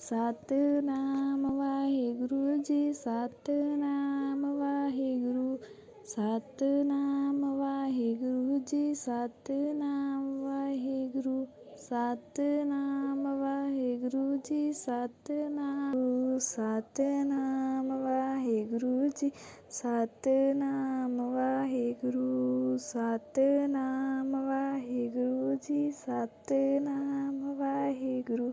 Satnam Waheguru ji, Satnam Waheguru Satnam Waheguru ji, Satnam Waheguru Satnam Waheguru ji, Satnam Satnam Waheguru ji, Satnam Waheguru Satnam Waheguru ji, Satnam Waheguru.